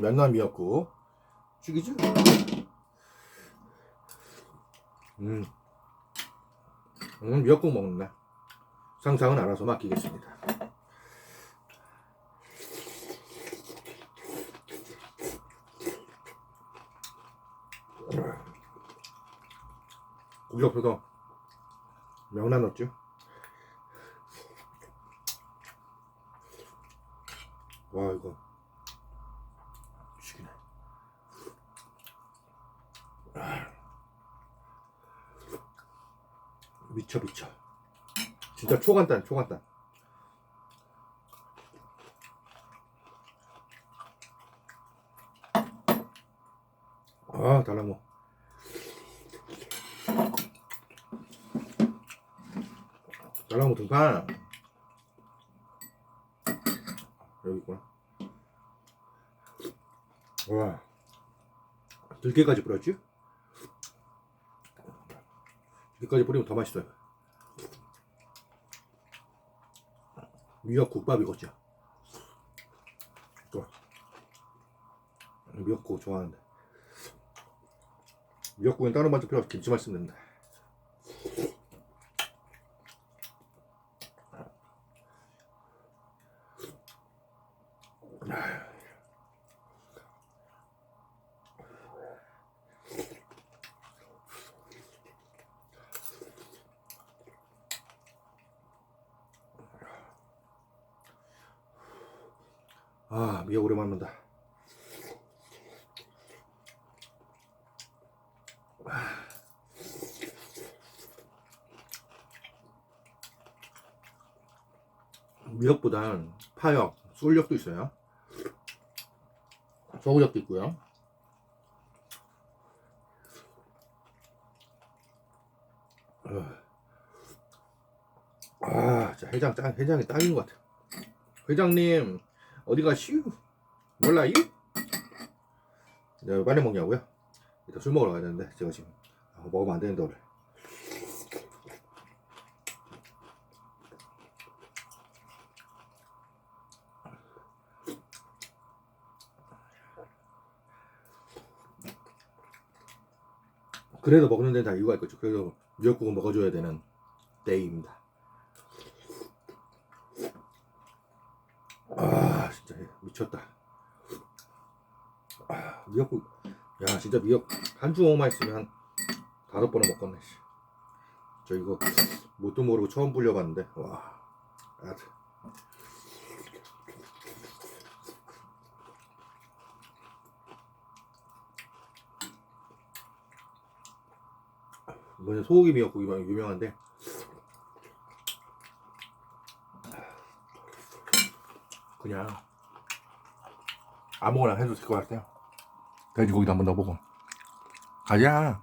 면난 미역국 죽이죠? 음. 음, 미역국 먹는다. 상상은 알아서 맡기겠습니다. 고기 없어서 명란 넣었죠? 와 이거 죽이네 아. 미쳐 미쳐. 진짜 초간단 초간단. 아 달라모 달라모 등판. 여기 있구나. 와. 들깨까지 뿌렸지? 들깨까지 뿌리면 더 맛있어요. 미역국밥 이거죠? 미역국 좋아하는데. 미역국엔 다른 반찬 필요 없이 김치만 쓰면 아 미역 오랜만에 먹는다 미역보단 파역, 쏠력도 있어요. 서울역도 있고요. 아, 자 회장 딱 회장이 딱인 것 같아. 회장님 어디 가시오? 몰라요? 내가 빨리 먹냐고요? 이따 술 먹으러 가야 되는데 제가 지금 아, 먹으면 안 되는데 오늘. 그래도 먹는 데는 다 이유가 있겠죠. 그래도 미역국은 먹어줘야 되는 때입니다. 아 진짜 미쳤다. 아, 미역국 야 진짜 미역 한 주먹만 있으면 한 다섯 번은 먹겠네. 씨. 저 이거 뭣도 모르고 처음 불려봤는데 와 아주 뭐냐 소고기 미역국이 막 유명한데 그냥 아무거나 해도 될 것 같아요. 돼지고기도 한번 넣어보고. 가자